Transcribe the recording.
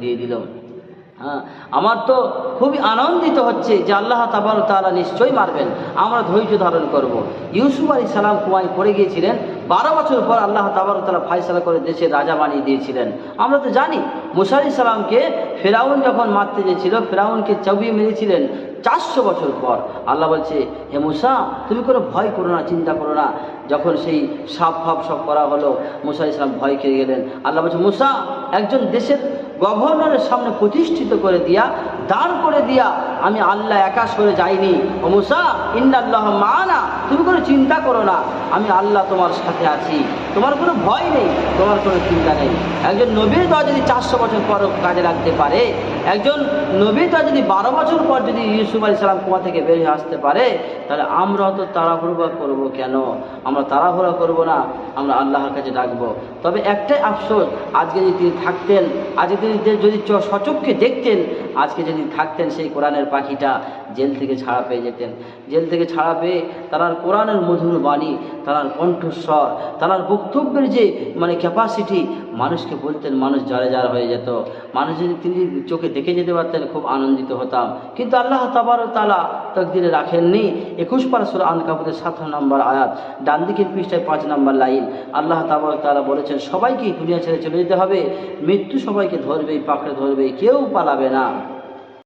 দিয়ে দিল হ্যাঁ আমার তো খুবই আনন্দিত হচ্ছে যে আল্লাহ তাবার তালা নিশ্চয়ই মারবেন আমরা ধৈর্য ধারণ করব। ইউসুফ আলী সালাম কুয়ায় পড়ে গিয়েছিলেন বারো বছর পর আল্লাহ তাবার তালা ফাইসলা করে দেশে রাজা বানিয়ে দিয়েছিলেন। আমরা তো জানি, মুসা আলি সালামকে ফেরাউন যখন মারতে গিয়েছিল, ফেরাউনকে চবিয়ে মেরেছিলেন চারশো বছর পর। আল্লাহ বলছে, হে মুসা, তুমি কোনো ভয় করো না, চিন্তা করো না। যখন সেই সাপ ফাপ সব করা হলো, মুসা ইসলাম ভয় খেয়ে গেলেন। আল্লাহ বলছে, মুসা, একজন দেশের গভর্নরের সামনে প্রতিষ্ঠিত করে দিয়া দাঁড় করে দিয়া আমি আল্লাহ একা সরে যাইনি। ও মুসা ইন্দাল্লাহ মানা, তুমি কোনো চিন্তা করো না। আমি আল্লাহ তোমার সাথে আছি। তোমার কোনো ভয় নেই, তোমার কোনো চিন্তা নেই। একজন নবীর দোয়া যদি চারশো বছর পর কাজে লাগতে পারে একজন নবীর দোয়া যদি বারো বছর পর যদি ইউসুফ আলী সালাম কুয়া থেকে বেরিয়ে আসতে পারে, তাহলে আমরা অত তাড়াহুড়া করব কেন? আমরা তাড়াহুড়া করব না, আমরা আল্লাহর কাছে ডাকবো। তবে একটাই আফসোস, আজকে যদি তিনি থাকতেন, আজকে তিনি যদি সচক্ষে দেখতেন, আজকে যদি থাকতেন সেই কোরআনের পাখিটা জেল থেকে ছাড়া পেয়ে যেতেন। জেল থেকে ছাড়া পেয়ে তার কোরআনের মধুর বাণী, তার কণ্ঠস্বর, তার বক্তব্যের যে মানে ক্যাপাসিটি মানুষকে বলতেন মানুষ জড়ে জার হয়ে যেত। মানুষ যদি তিনি চোখে দেখে যেতে পারতেন, খুব আনন্দিত হতাম। কিন্তু আল্লাহ তাবার তালা তকদিরে রাখেননি। একুশ পারসুর আনকাপুরের আন কাপুরের নম্বর আয়াত ডান দিকের পৃষ্ঠায় পাঁচ নম্বর লাইন। আল্লাহ তাবার তালা বলেছেন সবাইকে দুনিয়া ছেড়ে চলে যেতে হবে। মৃত্যু সবাইকে ধরবেই, পাকড়ে ধরবে কেউ পালাবে না।